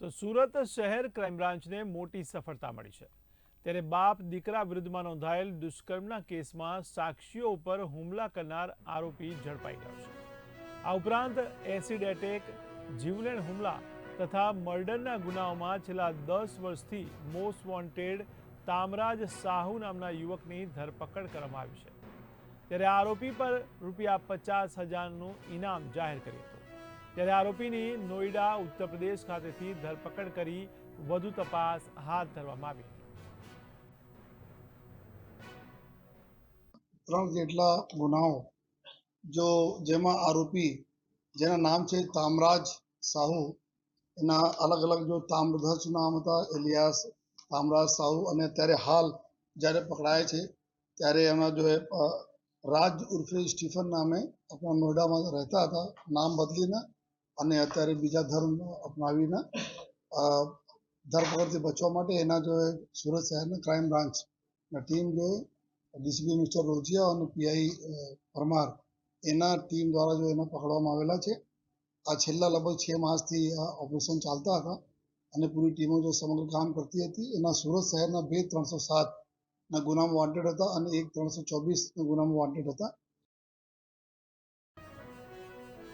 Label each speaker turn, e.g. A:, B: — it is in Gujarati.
A: તો સુરત શહેર ક્રાઇમ બ્રાન્ચને મોટી સફળતા મળી છે. ત્યારે બાપ દીકરા વિરુદ્ધમાં નોંધાયેલ દુષ્કર્મના કેસમાં સાક્ષીઓ ઉપર હુમલા કરનાર આરોપી ઝડપાઈ ગયો છે. આ ઉપરાંત એસિડ એટેક, જીવલેણ હુમલા તથા મર્ડરના ગુનાઓમાં છેલ્લા દસ વર્ષથી મોસ્ટ વોન્ટેડ તામરાજ સાહુ નામના યુવકની ધરપકડ કરવામાં આવી છે. ત્યારે આરોપી પર રૂપિયા પચાસ હજારનું ઇનામ જાહેર કર્યું. ત્યારે આરોપીની નોઈડા, ઉત્તર પ્રદેશ ખાતેથી ધરપકડ કરી વધુ તપાસ હાથ ધરવામાં આવી
B: ત્રણ જેટલા ગુનાઓ, જો જેમાં આરોપી, જેના નામ છે તામરાજ સાહુ, એના અલગ અલગ જો તામ્રધ્વજ નામ હતા, એલિયાસ તામરાજ સાહુ, અને અત્યારે હાલ જ્યારે પકડાય છે, ત્યારે એમના જો રાજ ઉર્ફે સ્ટીફન નામે આપણા નોઈડામાં રહેતા હતા, નામ બદલીને અને અત્યારે બીજા ધર્મ અપનાવીને ધરપકડથી બચવા માટે એના જો સુરત શહેરની ક્રાઇમ બ્રાન્ચ ટીમ જો ડીસીપી મિસ્ટર રોજિયા અને પીઆઈ પરમાર, એના ટીમ દ્વારા જો એને પકડવામાં આવેલા છે. આ છેલ્લા લગભગ છ માસથી આ ઓપરેશન ચાલતા હતા અને પૂરી ટીમો જો સમગ્ર કામ કરતી હતી. એના સુરત શહેરના બે ત્રણસો સાત ના ગુનામાં વોન્ટેડ હતા અને એક ત્રણસો ચોવીસ ગુનામાં વોન્ટેડ હતા.